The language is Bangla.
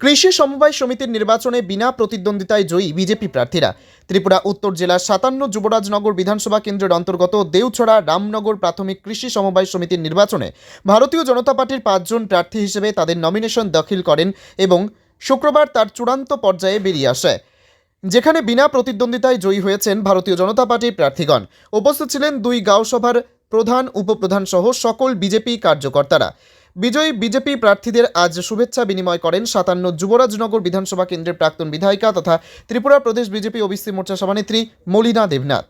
কৃষি সমবায় সমিতির নির্বাচনে বিনা প্রতিদ্বন্দ্বিতায় জয়ী বিজেপি প্রার্থীরা। ত্রিপুরা, উত্তর জেলার সাতান্ন যুবরাজনগর বিধানসভা কেন্দ্রের অন্তর্গত দেউছড়া রামনগর প্রাথমিক কৃষি সমবায় সমিতির নির্বাচনে ভারতীয় জনতা পার্টির পাঁচজন প্রার্থী হিসেবে তাদের নমিনেশন দাখিল করেন এবং শুক্রবার তার চূড়ান্ত পর্যায়ে বেরিয়ে আসে। যেখানে বিনা প্রতিদ্বন্দ্বিতায় জয়ী হয়েছেন ভারতীয় জনতা পার্টির প্রার্থীগণ। উপস্থিত ছিলেন দুই গাঁও সভার প্রধান, উপপ্রধান সহ সকল বিজেপি কার্যকর্তারা। বিজয়ী বিজেপি প্রার্থীদের আজ শুভেচ্ছা বিনিময় করেন সাতান্ন যুবরাজনগর বিধানসভা কেন্দ্রের প্রাক্তন বিধায়িকা তথা ত্রিপুরা প্রদেশ বিজেপি ওবিসি মোর্চা সভানেত্রী মলিনা দেবনাথ।